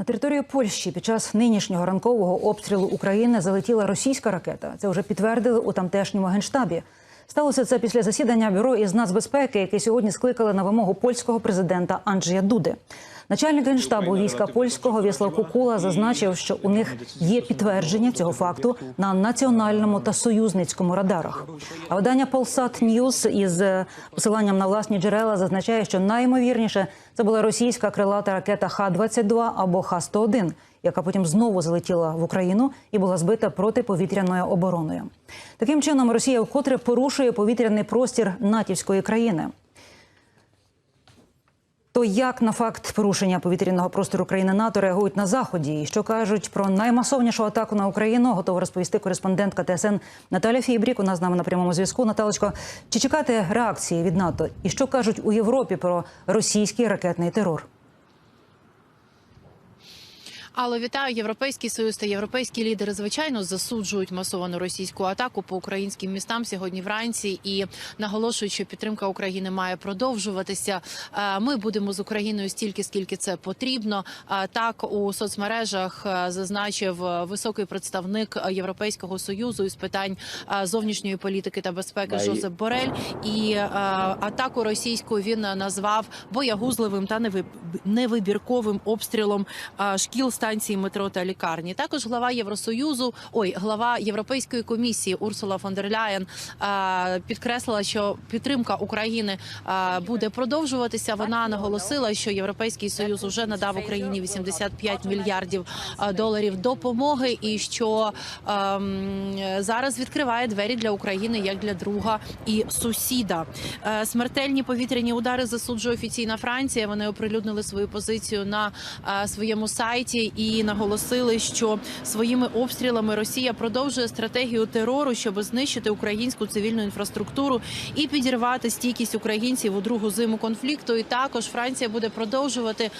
На територію Польщі під час нинішнього ранкового обстрілу України залетіла російська ракета. Це вже підтвердили у тамтешньому генштабі. Сталося це після засідання бюро із нацбезпеки, яке сьогодні скликали на вимогу польського президента Анджея Дуди. Начальник генштабу війська польського В'яслав Кукула зазначив, що у них є підтвердження цього факту на національному та союзницькому радарах. А видання Polsat News із е, посиланням на власні джерела зазначає, що найімовірніше це була російська крилата ракета Х-22 або Х-101, яка потім знову залетіла в Україну і була збита протиповітряною обороною. Таким чином, Росія вкотре порушує повітряний простір натівської країни. То як на факт порушення повітряного простору країни НАТО реагують на заході, і що кажуть про наймасовнішу атаку на Україну, готова розповісти кореспондентка ТСН Наталя Фібрік. У нас з нами на прямому зв'язку. Наталочко, чи чекати реакції від НАТО? І що кажуть у Європі про російський ракетний терор? Але вітаю європейський союз та європейські лідери. Звичайно, засуджують масовану російську атаку по українським містам сьогодні вранці і наголошують, що підтримка України має продовжуватися. Е, Ми будемо з Україною стільки, скільки це потрібно. Е, Так у соцмережах е, зазначив високий представник Європейського союзу із питань зовнішньої політики та безпеки Жозеп Борель. І атаку російську він назвав боягузливим та невиб- невибірковим обстрілом шкіл станції метро та лікарні. Також глава Євросоюзу, ой, глава Європейської комісії Урсула фон дер Ляєн підкреслила, що підтримка України буде продовжуватися. Вона наголосила, що Європейський союз вже надав Україні 85 мільярдів доларів допомоги, і що ем, зараз відкриває двері для України як для друга і сусіда. Е, Смертельні повітряні удари засуджує офіційна Франція. Вони оприлюднили свою позицію на е, своєму сайті і наголосили, що своїми обстрілами Росія продовжує стратегію терору, щоб знищити українську цивільну інфраструктуру і підірвати стійкість українців у другу зиму конфлікту. І також Франція буде продовжувати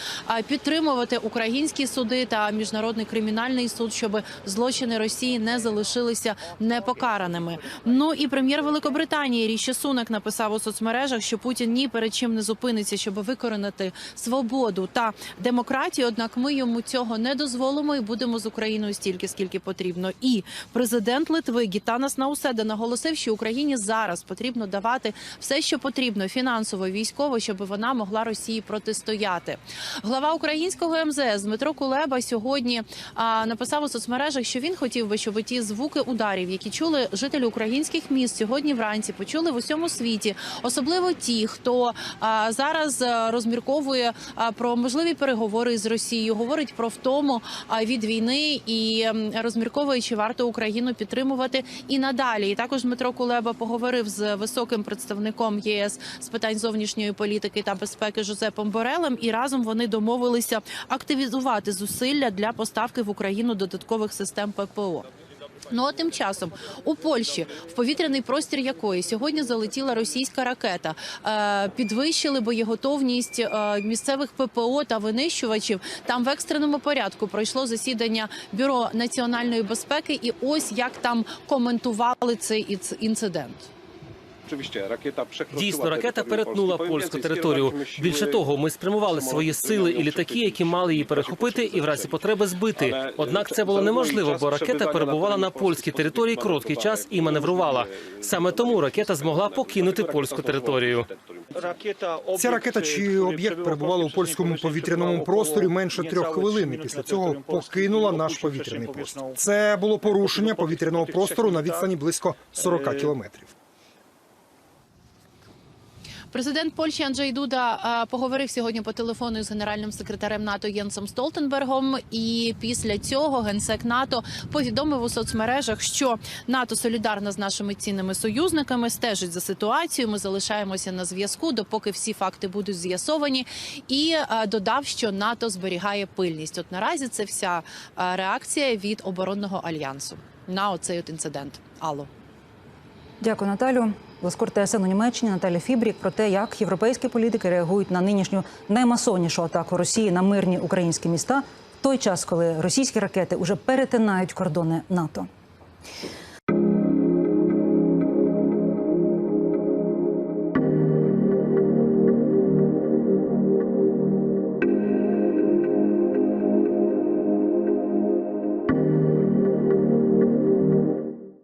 підтримувати українські суди та міжнародний кримінальний суд, щоб злочини Росії не залишилися непокараними. Ну і прем'єр Великобританії Ріші Сунак написав у соцмережах, що Путін ні перед чим не зупиниться, щоб викоренити свободу та демократію. Однак ми йому цього не дозволимо і будемо з Україною стільки, скільки потрібно. І президент Литви Гітанас Науседа наголосив, що Україні зараз потрібно давати все, що потрібно, фінансово, військово, щоб вона могла Росії протистояти. Глава українського МЗС Дмитро Кулеба сьогодні а, написав у соцмережах, що він хотів би, щоб ті звуки ударів, які чули жителі українських міст сьогодні вранці, почули в усьому світі, особливо ті, хто а, зараз розмірковує а, про можливі переговори з Росією, говорить про втому а, від війни і розмірковуючи варто Україну підтримувати і надалі. І також Дмитро Кулеба поговорив з високим представником ЄС з питань зовнішньої політики та безпеки Жозепом Борелем, і разом вони домовилися активізувати зусилля для поставки в Україну додаткових систем ППО. Ну а тим часом у Польщі, в повітряний простір якої сьогодні залетіла російська ракета, е, підвищили боєготовність е, місцевих ППО та винищувачів. Там в екстреному порядку пройшло засідання бюро національної безпеки, і ось як там коментували цей інцидент. Дійсно, ракета перетнула польську територію. Більше того, ми спрямували свої сили і літаки, які мали її перехопити, і в разі потреби збити. Однак це було неможливо, бо ракета перебувала на польській території короткий час і маневрувала. Саме тому ракета змогла покинути польську територію. Ця ракета чи об'єкт перебували у польському повітряному просторі менше трьох хвилин. і Після цього покинула наш повітряний простір. Це було порушення повітряного простору на відстані близько 40 кілометрів. Президент Польщі Анджей Дуда поговорив сьогодні по телефону з генеральним секретарем НАТО Єнсом Столтенбергом. І після цього генсек НАТО повідомив у соцмережах, що НАТО солідарна з нашими цінними союзниками, стежить за ситуацією. Ми залишаємося на зв'язку, допоки всі факти будуть з'ясовані. І додав, що НАТО зберігає пильність. От наразі це вся реакція від оборонного альянсу на оцей от інцидент. Алло. Дякую, Наталю. Ласкор ТСН у Німеччині Наталя Фібрік про те, як європейські політики реагують на нинішню наймасовнішу атаку Росії на мирні українські міста в той час, коли російські ракети уже перетинають кордони НАТО.